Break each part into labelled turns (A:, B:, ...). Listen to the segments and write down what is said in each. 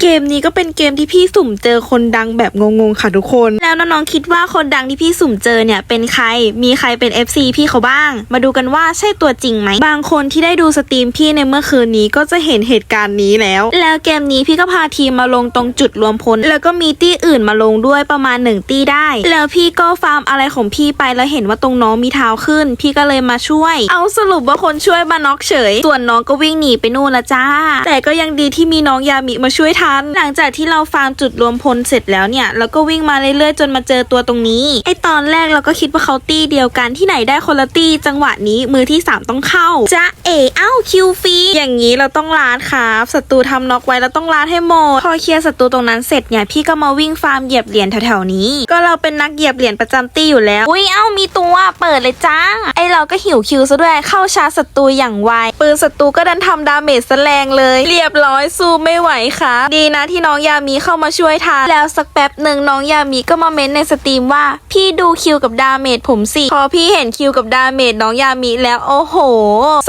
A: เกมนี้ก็เป็นเกมที่พี่สุ่มเจอคนดังแบบงงๆค่ะทุกคน แล้วน้องๆคิดว่าคนดังที่พี่สุ่มเจอเนี่ยเป็นใคร มีใครเป็น FC พี่เขาบ้าง มาดูกันว่าใช่ตัวจริงไหม บางคนที่ได้ดูสตรีมพี่ในเมื่อคืนนี้ก็จะเห็นเหตุการณ์นี้แล้ว แล้วเกมนี้พี่ก็พาทีมมาลงตรงจุดรวมพล แล้วก็มีตี้อื่นมาลงด้วยประมาณหนึ่งตี้ได้ แล้วพี่ก็ฟาร์มอะไรของพี่ไปแล้วเห็นว่าตรงน้องมีเท้าขึ้น พี่ก็เลยมาช่วย เอาสรุปว่าคนช่วยมาน็อกเฉย ส่วนน้องก็วิ่งหนีไปนู่นละจ้า แต่ก็ยังดีที่มีน้องยามิมาช่วยทัน หลังจากที่เราฟาร์มจุดรวมพลเสร็จแล้วเนี่ยแล้วก็วิ่งมาเรื่อยๆ จนมาเจอตัวตรงนี้ ไอตอนแรกเราก็คิดว่าเขาตี้เดียวกันที่ไหนได้คนละตี้จังหวะนี้มือที่ 3 ต้องเข้าจะเอเอ้าคิวฟรีอย่างนี้เราต้องลาดครับศัตรูทำน็อกไว้เราต้องลาดให้หมดพอเคลียร์ศัตรูตรงนั้นเสร็จเนี่ยพี่ก็มาวิ่งฟาร์มเหยียบเหรียญแถวๆนี้ ก็เราเป็นนักเหยียบเหรียญประจำตี้อยู่แล้วอุ้ยเอ้ามีตัวเปิดเลยจ้าไอ เราก็หิวคิวซะด้วยเข้าชาร์จศัตรูอย่างไวปืนศัตรูก็ดันทำดาเมจแสลงเลย เรียบร้อยสู้ไม่ไหวค่ะ ดีนะที่น้องยามีเข้ามาช่วยทันแล้วสักแป๊บหนึ่งน้องยามีก็มาเม้นในสตรีมว่า พี่ดูคิวกับดาเมจผมสิพอพี่เห็นคิวกับดาเมจน้องยามีแล้วโอ้โห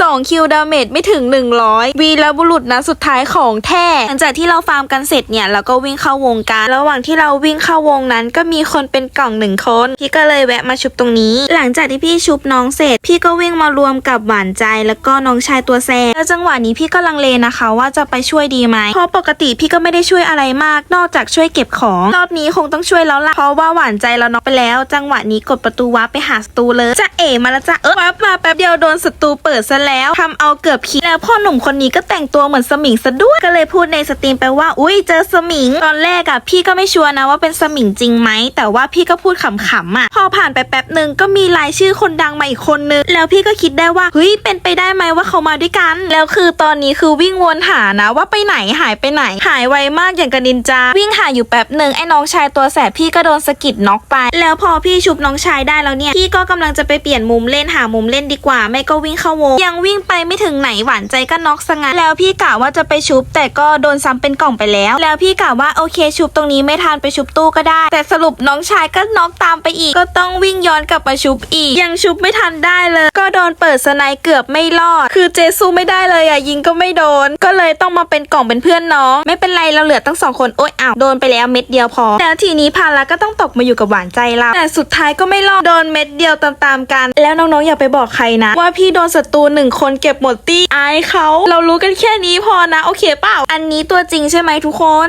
A: สองคิวดาเมจไม่ถึง 100 วีรบุรุษนะสุดท้ายของแท้หลังจากที่เราฟาร์มกันเสร็จเนี่ยเราก็วิ่งเข้าวงการระหว่างที่เราวิ่งเข้าวงนั้นก็มีคนเป็นกล่องหนึ่งคนพี่ก็เลยแวะมาชุบตรงนี้ หลังจากที่พี่ชุบน้องเสร็จพี่ก็วิ่งมารวมกับหวานใจแล้วก็น้องชายตัวแซ่บแล้วจังหวะนี้พี่ก็ลังเลนะคะ ว่าจะไปช่วยดีไหมเพราะปกติพี่ก็ไม่ได้ช่วยอะไรมาก นอกจากช่วยเก็บของรอบนี้คงต้องช่วยแล้วล่ะเพราะว่าหวานใจเราน็อกไปแล้ว จังหวะนี้กดประตูวาร์ปไปหาศัตรูเลยจะเอ๋มาแล้วจ้ะเออวาร์ปมาแป๊บเดียวโดนศัตรูเปิดซะแล้วทำเอาเกือบคิดแล้วพ่อหนุ่มคนนี้ก็แต่งตัวเหมือนสมิงซะด้วยก็เลยพูดในสตรีมไปว่า อุ้ยเจอสมิงตอนแรกอะพี่ก็ไม่ชัวร์นะว่าเป็นสมิงจริงไหมแต่ว่าพี่ก็พูดขำๆอะพอผ่านไปแป๊บหนึ่งก็มีรายชื่อคนดังมาอีกคนนึง แล้วพี่ก็คิดได้ว่าเฮ้ยเป็นไปได้ไหมว่าเขามาด้วยกัน แล้วคือตอนนี้คือวิ่งวนหานะว่าไปไหนหายไปไหน หายไวมากอย่างกับนินจา วิ่งหาอยู่แป๊บหนึ่งไอ้น้องชายตัวแสบพี่ก็โดนสะกิดน็อกไป แล้วพอพี่ชุบน้องชายได้แล้วเนี่ยพี่ก็กำลังจะไปเปลี่ยนมุมเล่นหามุมเล่นดีกว่า ไม่ก็วิ่งเข้าวง ยังวิ่งไปไม่ถึงไหนหวานใจก็น็อกซะงั้นแล้วพี่กะว่าจะไปชุบ แต่ก็โดนซ้ำเป็นกล่องไปแล้ว แล้วพี่กะว่าโอเคชุบตรงนี้ไม่ทันไปชุบตู้ก็ได้ แต่สรุปน้องชายก็น็อกตามไปอีก ก็ต้องวิ่งย้อนกลับมาชุบอีก ยังชุบไม่ทันได้เลย ก็โดนเปิดสไนเกือบไม่รอด คือเจสู้ไม่ได้เลยอะยิงก็ไม่โดน ก็เลยต้องมาเป็นกล่องเป็นเพื่อนน้อง ไม่เป็นไรเราเหลือตั้งสองคนโอ๊ยอ้าวโดนไปแล้วเม็ดเดียวพอ แล้วทีนี้ภาระก็ต้องตกมาอยู่กับหวานใจเราแต่สุดท้ายก็ไม่รอดโดนเม็ดเดียวตามๆกัน แล้วน้องๆอย่าไปบอกใครนะ ว่าพี่โดนศัตรูหนึ่งคนเก็บหมดตี้อายเขาเรารู้กันแค่นี้พอนะ โอเคเปล่า อันนี้ตัวจริงใช่ไหมทุกคน